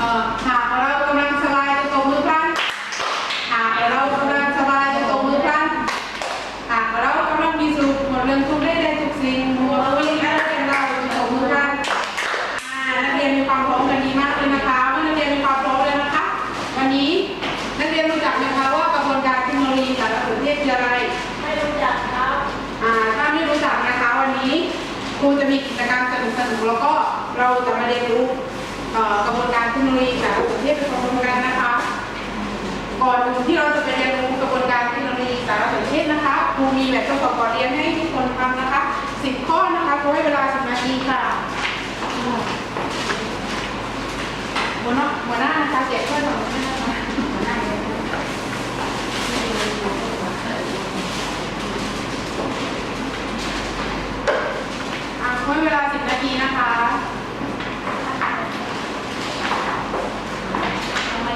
หากเรากำลังสบายจะตบมือพลันหากเรากำลังสบายจะตบมือพลันหากเรากำลังมีสุขหมดเรื่องทุกข์ได้ได้ทุกสิ่งหัวบริการเป็นเราจะตบมือพลันอ่านักเรียนมีความพร้อมกันดีมากเลยนะคะเมื่อนักเรียนมีความพร้อมเลยนะคะ วันนี้นักเรียนรู้จักไหมคะว่ากระบวนการเทคโนโลยีสารสนเทศคืออะไรไม่รู้จักครับอ่าถ้าไม่รู้จักนะคะวันนี้ครูจะมีกิจกรรมสนุกสนุกๆแล้วก็เราจะมาเรียนรู้เอ่อ กระบวนการเทคโนโลยีสารสนเทศไปพร้อมๆกันนะคะ ก่อนที่เราจะไปเรียนรู้กระบวนการเทคโนโลยีสารสนเทศนะคะครูมีแบบทดสอบก่อนเรียนให้ทุกคนทำนะคะ10ข้อนะคะครูให้เวลา10นาทีค่ะหัวหน้าหัวหน้านะคะเก็บเพื่อนของหัวหน้านะคะหัวหน้าเลยอะให้เวลา10นาทีนะคะ ทำไม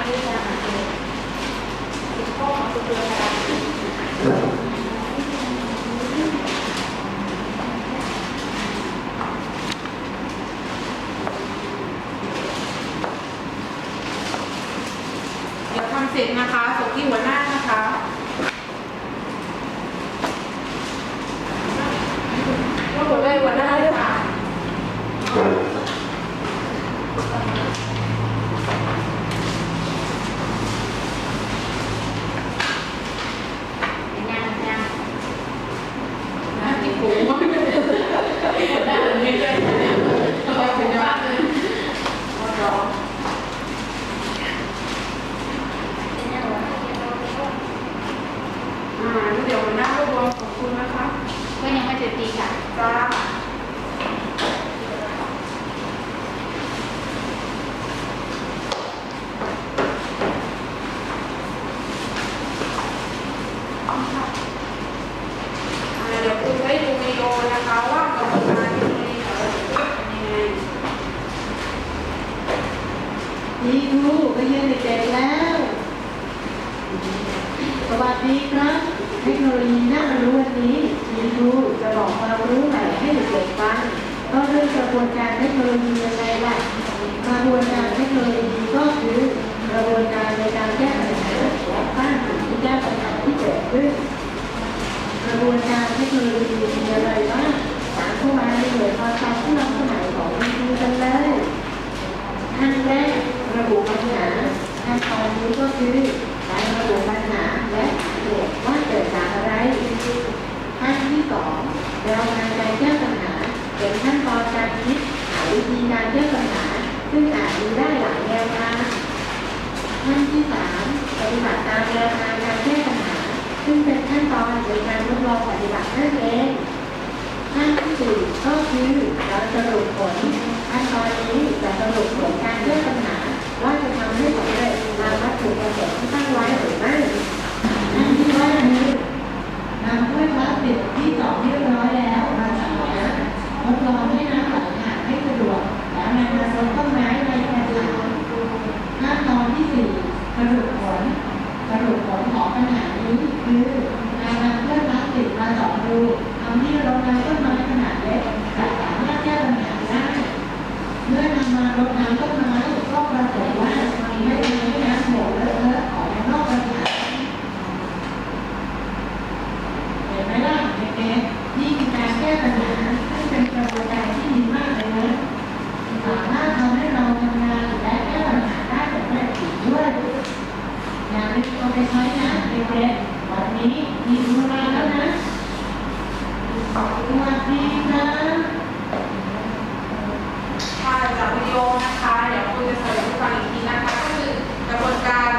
รู้จัก เดี๋ยวทำเสร็จนะคะส่งที่หัวหน้านะคะก็หัวเลยหัวหน้าเลยค่ะ เป็นยังยัง นะที่หูมากเลย หัวหน้าไม่ได้ เอาไปเป็นว่าเลยรอ เป็นยังหัวหน้า อ่าแล้วเดี๋ยวหัวหน้ารวบรวมของคุณนะคะ ก็ยังไม่เสร็จดีค่ะ จ้าอ่า เดี๋ยวคุณได้ดูวิดีโอนะคะว่ากระบวนการเทคโนโลยีสารสนเป็นยังไงดีครูไปเรียนเด็กๆแล้ว สวัสดีครับเทคโนโลยีน่ารู้วันนี้ดีครูจะบอกความรู้ใหม่ให้เด็กๆฟังก็เรื่องกระบวนการเทคโนโลยียังไงล่ะกระบวนการเทคโนโลยีก็คือกระบวนการในการแก้ปัญหาและสร้างสิ่งที่แก้ปัญหา ดขึ้นกระบวนการเทคโนโลยีมีอะไรบ้างสารเข้ามาในหน่วยความจำที่เราสมัยของคุณครูกันเลยขั้นแรกระบุปัญหาทางตอนนี้ก็คือการระบุปัญหาและเหตุว่าเกิดจากอะไรขั้นที่สองแนวทางการแก้ปัญหา เป็นขั้นตอนการคิดหาวิธีการแก้ปัญหา ซึ่งอาจมีได้หลายแนวทางขั้นที่สามปฏิบัติตามแนวทางการแก้ปัญหา ซึ่งเป็นขั้นตอนในการทดลองปฏิบัติ นั่นเองขั้นที่สี่ก็คือเราสรุปผลขั้นตอนนี้จะสรุปผลการแก้ปัญหา ว่าจะทำให้สำเร็จตามวัตถุประสงค์ที่ตั้งไว้หรือไม่ขั้นที่ว่านี้นำถ้วยพลาสติกที่เจาะเรียบร้อยแล้วมาใส่น้ำทดลองให้น้ำไหลผ่านให้สะดวกแล้วนำมาซดต้นไม้ในกระถางขั้นตอนที่สี่สรุปผล สรุปผลของปัญหานี้คือการนำเครื่องพลาสติกมาเจาะรูทำให้รดน้ำต้นไม้ขนาดเล็กจะสามารถแก้ปัญหาได้ เมื่อนำมารดน้ำต้นไม้ก็ปรากฏว่าไม่ทำให้น้ำหกเลอะเทอะออกมานอกกระถางเห็นไหมล่ะเด็กๆนี่คือการแก้ปัญหาซึ่งเป็นกระบวนการที่ดีมากเลยนะสามารถทำให้เราทำงานและแก้ปัญหาได้สำเร็จอีกด้วย อย่าลืมเอาไปใช้นะเด็กๆวันนี้มีครูมาแล้วนะ ส วัสดีครับค่ะจากวิดีโอนะคะ เดี๋ยวครูจะสรุปให้ฟังอีกทีนะคะ ก็คือกระบวนการ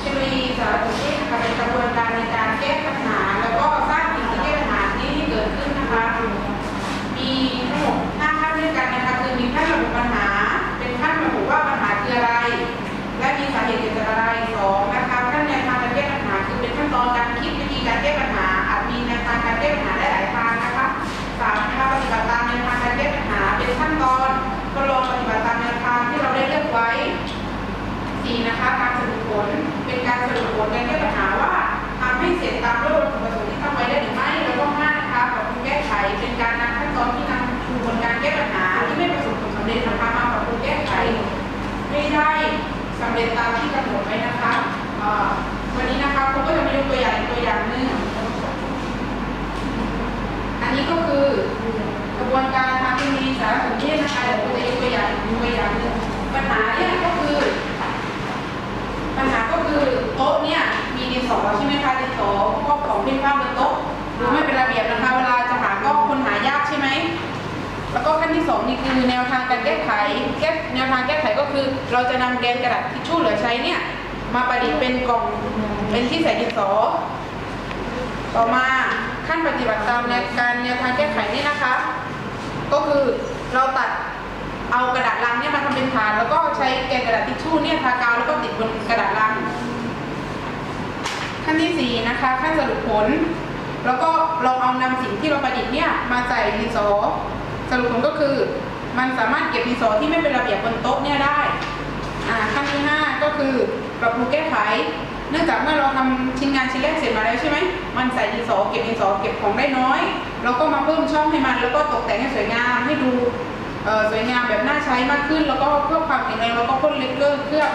เทคโนโลยีสารสนเทศนะคะเป็นกระบวนการในการแก้ปัญหา แล้วก็สร้างสิ่งที่แก้ปัญหานี้ให้เกิดขึ้นนะคะ มีทั้งหมด5ขั้นด้วยกันนะคะคือมีขั้นระบุปัญหา เป็นขั้นระบุว่าปัญหาคืออะไร และมีสาเหตุเกิดจากอะไรสองนะคะขั้นแนวทางการแก้ปัญหาคือเป็นขั้นตอนการคิดวิธีการแก้ปัญหาอาจมีแนวทางการแก้ปัญหาได้ สามนะคะปฏิบัติตามแนวทางการแก้ปัญหาเป็นขั้นตอนทดลองปฏิบัติตามแนวทางที่เราได้เลือกไว้สี่นะคะการสรุปผลเป็นการสรุปผลในแก้ปัญหาว่าทำให้เสร็จตามรูปประสงค์ที่ตั้งไว้ได้หรือไม่แล้วก็ห้านะคะปรับปรุงแก้ไขเป็นการนำขั้นตอนที่นำกระบวนการแก้ปัญหาที่ไม่ประสบผลสำเร็จนะคะมาปรับปรุงแก้ไขไม่ได้สำเร็จตามที่ สารสนะคะเดี๋ยวครูจะยกตัวอย่างตัวอย่างหนึ่งปัญหาเนี่ยก็คือ ปัญหาก็คือโต๊ะเนี่ยมีดินสอใช่ไหมคะดินสอพวกของพิมพ์ภาพบนโต๊ะดูไม่เป็นระเบียบนะคะเวลาจะหาก็คนหายากใช่ไหมแล้วก็ขั้นที่สองนี่คือแนวทางการแก้ไขแก้แนวทางแก้ไขก็คือ เราจะนำแกนกระดาษทิชชู่เหลือใช้เนี่ยมาประดิษฐ์เป็นกล่องเป็นที่ใส่ดินสอ ต่อมาขั้นปฏิบัติตามแนการแนวทางแก้ไขนี่นะคะ ก็คือ เราตัดเอากระดาษลังเนี่ยมาทำเป็นฐาน แล้วก็ใช้แกนกระดาษทิชชู่เนี่ยทากาวแล้วก็ติดบนกระดาษลัง ขั้นที่สี่นะคะขั้นสรุปผล แล้วก็ลองเอานำสิ่งที่เราประดิษฐ์เนี่ยมาใส่ดินสอสรุปผลก็คือ มันสามารถเก็บดินสอที่ไม่เป็นระเบียบบนโต๊ะเนี่ยได้ ขั้นที่ห้าก็คือปรับปรุงแก้ไข เนื่องจากเมื่อเราทำชิ้นงานชิ้นแรกเสร็จมาแล้วใช่ไหมมันใส่ดินสอเก็บดินสอเก็บของได้น้อย เราก็มาเพิ่มช่องให้มันแล้วก็ตกแต่งให้สวยงามให้ดูเอ่อสวยงามแบบน่าใช้มากขึ้น แล้วก็เพิ่มความแข็งแรงแล้วก็พ่นเลกเกอร์เคลือบ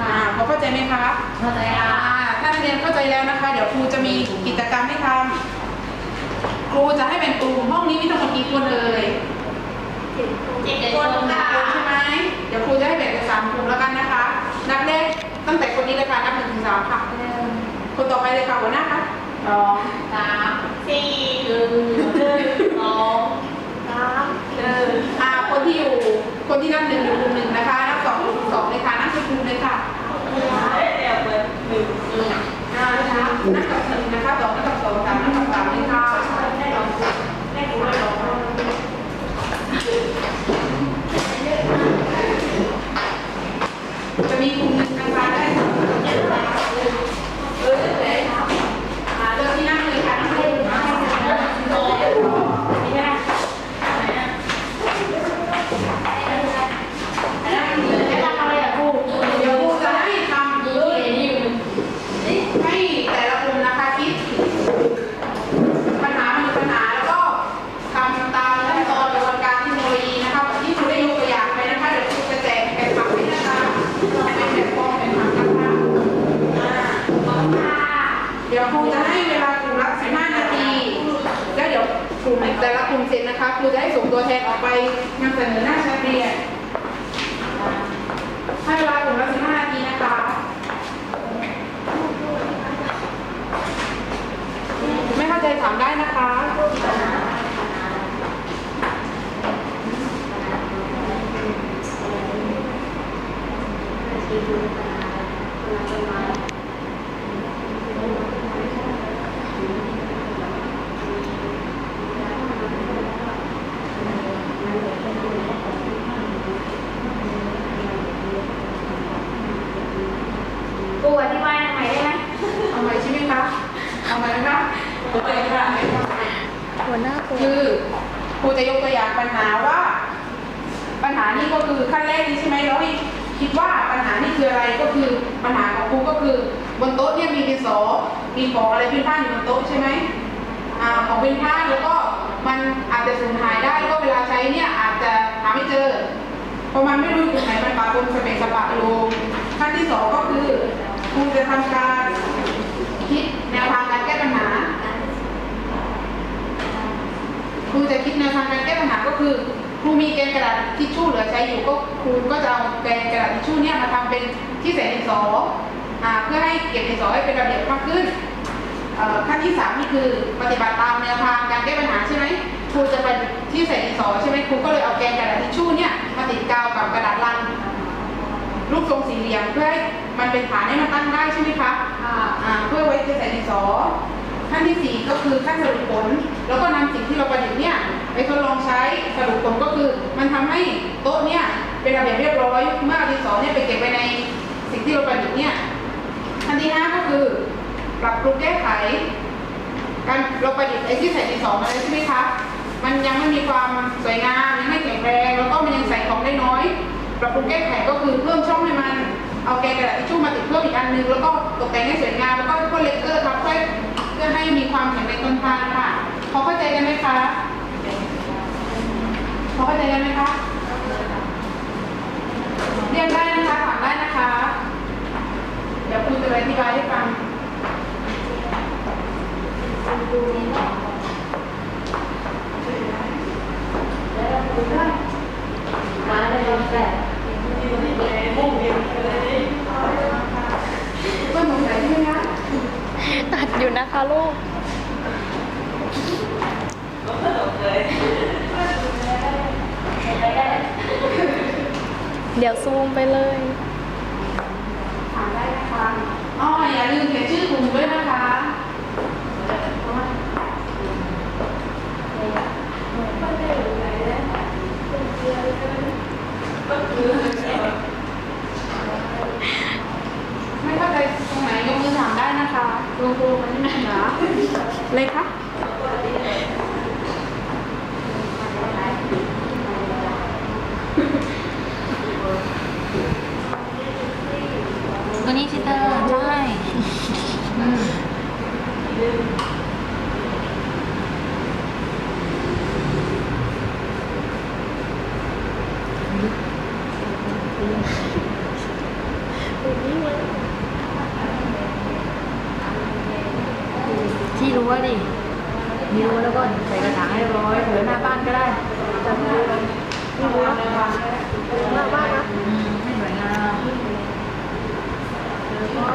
อ่าพอเข้าใจไหมคะเข้าใจอ่าค่ะถ้านักเรียนเข้าใจแล้วนะคะ เดี๋ยวครูจะมีกิจกรรมให้ทำครูจะให้เป็นกลุ่มห้องนี้มีทั้งหมดกี่คนเลยเจ็ดคคนนหนึ่งค่ะคนใช่ไหมเดี๋ยวครูจะให้แบ่งเป็นสามกลุ่มแล้วกันนะคะ นับเลข ตั้งแต่คนนี้เลยค่ะนับหนึ่งถึงสามค่ะหนึ่งคนต่อไปเลยค่ะหัวหน้าค่ะสองสามสี่หนึ่งหนึ่งสองสามหนึ่งอ่าคนที่อยู่คนที่นับหนึ่งอยู่กลุ่มหนึ่งนะคะนับสองอยู่กลุ่มสองเลยค่ะนับเป็นกลุ่มเลยค่ะเดี๋ยวเปิดหนึ่งหนึ่งอ่านะคะนับกับหนึ่งนะคะสองนับกับสองสามนับกับสามเลยค่ะ ให้ลองให้ครูได้ลอง จะมีกลุ่มหนึ่งนะคะได้สองคนเยอะเลยค่ะเออเออเลยอ่าเริ่มที่นั่งเลยค่ะนั่งเลยนั่งเลยค่ะนั่งเลยค่ะ นี่ก็ได้ไหนอะให้ทำอะไรอะครู เดี๋ยวครูจะให้ทำ ดูเห็นอยู่ ให้แต่ละกลุ่มนะคะคิด ปัญหามันมีปัญหาแล้วก็ทำตามขั้นตอนกระบวนการเทคโนโลยีนะคะแบบที่ครูได้ยกตัวอย่างไปนะคะเดี๋ยวครูจะแจกแผ่นผักให้นะคะเป็นแบบฟอร์มแผ่นผักนะคะอ่า ของค่ะ เดี๋ยวครูจะให้เวลากลุ่มละ15 นาที แล้วเดี๋ยวกลุ่มแต่ละกลุ่มเสร็จนะคะครูจะให้ส่งตัวแทนออกไปนำเสนอหน้าชั้นเรียนให้เวลากลุ่มละ15 นาทีนะคะไม่เข้าใจถามได้นะคะครูอธิบายหน่อยได้ไหม เอาไหมใช่ไหมคะ เอาไหมนะคะ โอเคค่ะหัวหน้าครูคือครูจะยกตัวอย่างปัญหาว่า ปัญหานี้ก็คือขั้นแรกนี้ใช่ไหมเราให้คิดว่าปัญหานี้คืออะไรก็คือปัญหาของครูก็คือบนโต๊ะเนี่ยมีดินสอมีของอะไรเป็นผ้าอยู่บนโต๊ะใช่ไหมอ่าของเป็นผ้าแล้วก็มันอาจจะสูญหายได้แล้วก็เวลาใช้เนี่ยอาจจะหาไม่เจอเพราะมันไม่รู้อยู่ไหนมันปะปนสเปกสปะอยู่ขั้นที่สองก็คือครูจะทำการคิดแนวทางการแก้ปัญหา ครูจะคิดแนวทางการแก้ปัญหาก็คือครูมีแกนกระดาษทิชชู่เหลือใช้อยู่ก็ครูก็จะเอาแกนกระดาษทิชชู่เนี่ยมาทำเป็นที่ใส่ดินสอเพื่อให้เก็บดินสอให้เป็นระเบียบมากขึ้นขั้นที่สามนี่คือปฏิบัติตามแนวทางการแก้ปัญหาใช่ไหมครูจะเป็นที่ใส่ดินสอใช่ไหมครูก็เลยเอาแกนกระดาษทิชชู่เนี่ยมาติดกาวกับกระดาษลังรูปทรงสี่เหลี่ยมเพื่อให้มันเป็นฐานให้มันตั้งได้ใช่ไหมคะค่ะเพื่อไว้จะใส่ดินสอ ขั้นที่สี่ก็คือขั้นสรุปผล แล้วก็นำสิ่งที่เราประดิษฐ์เนี่ยไปทดลองใช้สรุปผลก็คือ มันทำให้โต๊ะเนี่ยเป็นระเบียบเรียบร้อย เมื่อเอาดินสอเนี่ยไปเก็บไว้ในสิ่งที่เราประดิษฐ์เนี่ยขั้นที่ห้าก็คือปรับปรุงแก้ไข การเราประดิษฐ์ไอ้ที่ใส่ดินสอมาแล้วใช่ไหมคะมันยังไม่มีความสวยงามยังไม่แข็งแรงแล้วก็มันยังใส่ของได้น้อย ปรับปรุงแก้ไขก็คือเพิ่มช่องให้มัน เอาแกกระดาษทิชชู่มาติดเพิ่มอีกอันนึงแล้วก็ตกแต่งให้สวยงามแล้วก็พ่นเลเซอร์ทับเพื่อเพื่อให้มีความแข็งแรงทนทานค่ะพอเข้าใจกันไหมคะพอเข้าใจกันไหมคะเรียนได้นะคะถามได้นะคะ เดี๋ยวครูจะอธิบายให้ฟังมาเลยแบบก็สงสัยใช่ไหมคะ ตัดอยู่นะคะลูกเดี๋ยวซูมไปเลยถามได้นะคะอ๋ออย่าลืมเขียนชื่อกลุ่มด้วยนะคะไม่เข้าใจตรง ไหนยกมือถามได้นะคะครูครูมันนี่นะเลยคะตัวนี้ชิเตอร์ใช่อืม ที่รู้ว่าดิมีรู้แล้วก็ใส่กระถางให้เรียบร้อยเผื่อหน้าบ้านก็ได้ที่รู้ว่าหน้าบ้านนะอืมให้สวยงามแล้วก็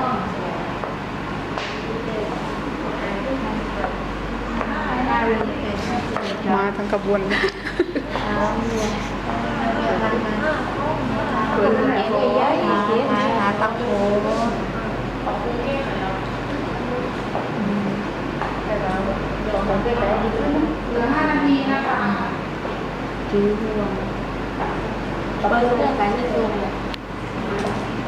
ได้เลย มาทั้งกระบวน เปิดไหนเยอะๆหาหาตังโหลองสังเกตไปดีขึ้นเหลือห้านาทีนะคะจื้อห่วงเปิดเรื่องการจะซูม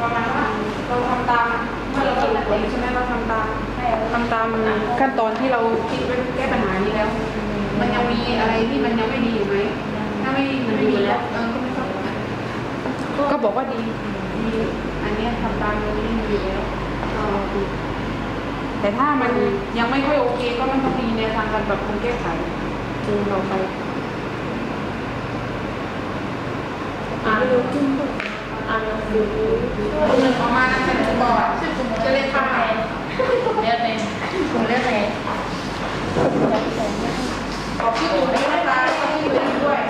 ประมาณว่าเราทำตามเมื่อเราคิดผลใช่ไหมเราทำตามทำตามขั้นตอนที่เราคิดไว้แก้ปัญหานี้แล้ว มันยังมีอะไรที่มันยังไม่ดีอยู่ไหมถ้าไม่มันไม่ดีแล้วก็ไม่ต้องก็บอกว่าดีดี อันเนี้ยทำตามตรงนี้ดีอยู่แล้วเอาดีแต่ถ้ามันยังไม่ค่อยโอเคก็ไม่ต้องมีแนวทางการปรับปรุงแก้ไขจูนเราไปอ่านดูจุ้มอ่านดูหนึ่งออกมานะคะหนึ่งบอร์ดชื่อกลุ่มจะเรียกค่ะเลือกเป็นกลุ่มเลือกไงออกชื่อกลุ่มนี้นะคะแล้วก็ที่อยู่นี่ด้วย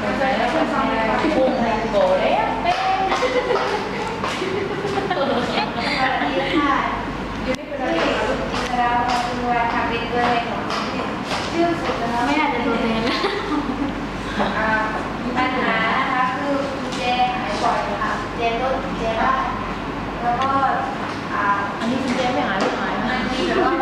เข้าใจแล้วเพื่อนฟังเลยค่ะ กลุ่มโบเล่เต้ สวัสดีค่ะ อยู่นี่เป็น ชื่ อะ อ ไรคะลูก จินตราพรสุวรรณค่ะเป็นตัวแทนของ ชื่อสุดนะคะไม่น่าจะตัวแทนอ่าปัญหานะคะคือกุญแจหายบ่อยค่ะกุญแจรถกุญแจบ้านแล้วก็อ่าอันนี้คุณเจ๊ไม่หายไม่หายมันมีแบบว่า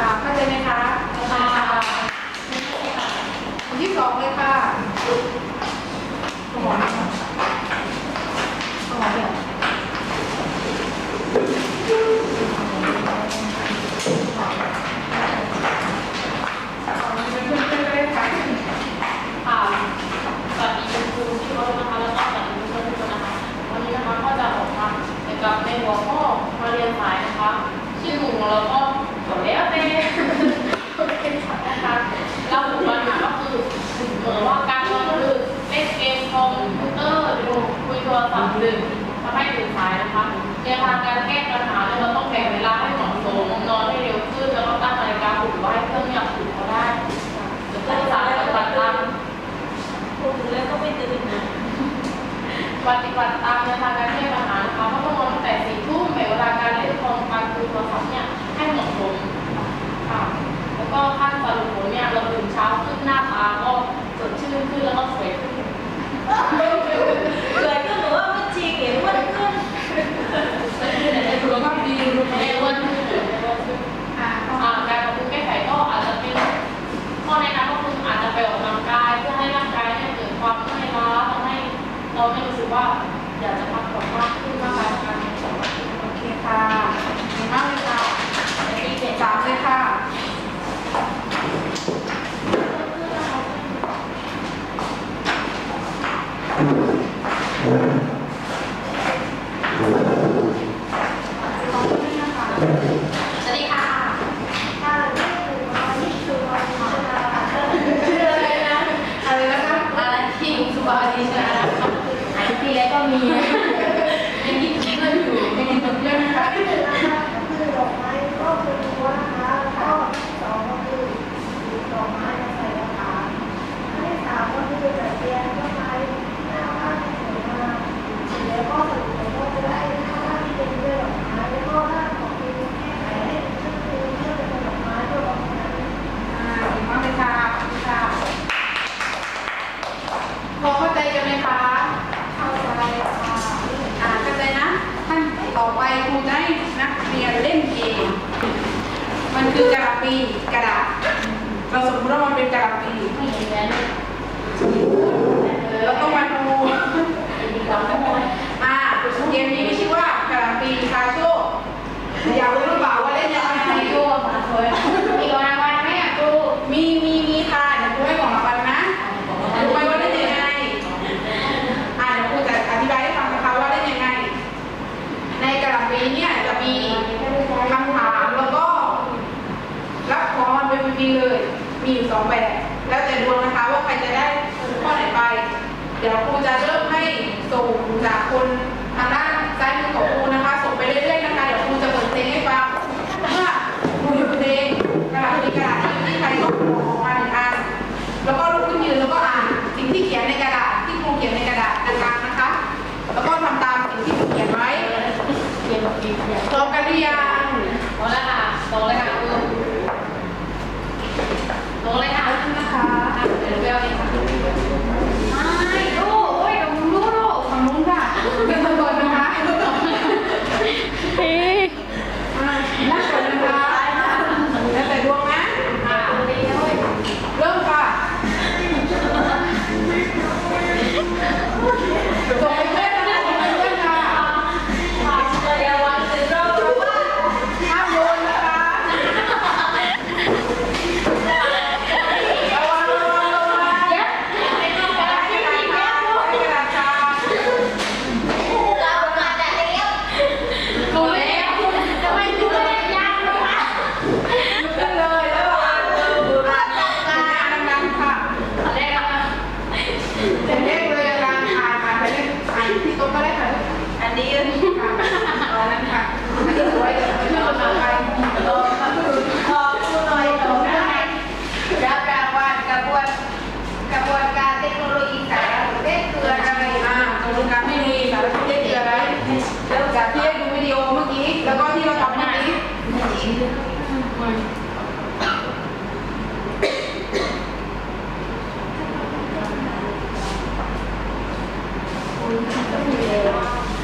คค่ะเข้าใจไหม อยากจะมาขอว่ขึ้นมาบานโอเคค่ะเก่งมากเลยค่ะปีเจ็ดสามเลยค่ะ 走了呀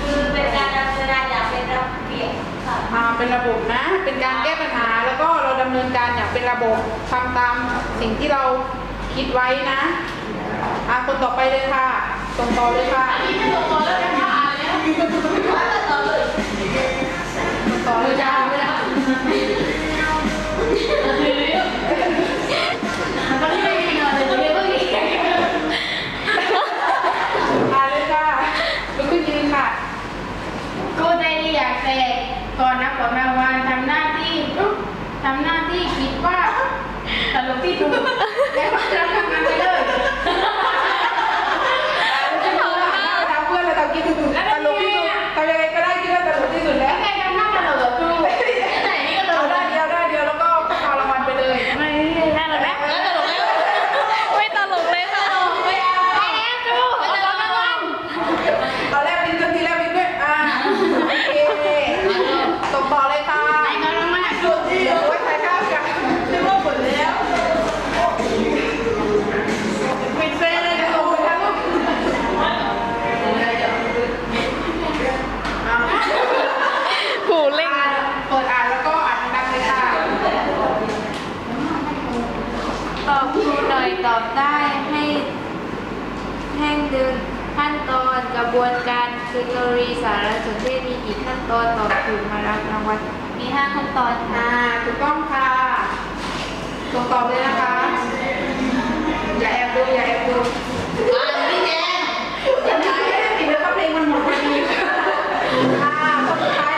คือเป็นการดำเนินงานอย่างเป็นระบบค่ะมาเป็นระบบนะ เป็นการแก้ปัญหาแล้วก็เราดำเนินการอย่างเป็นระบบทำตามสิ่งที่เราคิดไว้นะอะคนต่อไปเลยค่ะส่งต่อเลยค่ะอันนี้ไม่ส่งต่อแล้วกันค่ะอ่านแไม่ส่งต่อเลยต่อเลยจ้าไม่ได้ ตอบได้ให้แห่งดึงขั้นตอนกระบวนการคือทฤษฎีสารสนเทศมีกี่ขั้นตอนตอบถูกมารับรางวัลมีห้าขั้นตอนค่ะ ถูกต้องค่ะตรงตอบเลยนะคะ อย่าแอบดูอย่าแอบดูอ่านพี่แจงยังไม่ได้ปิดเล้วก็เพลงมันหมดพอดีค่ะนสุดท้าย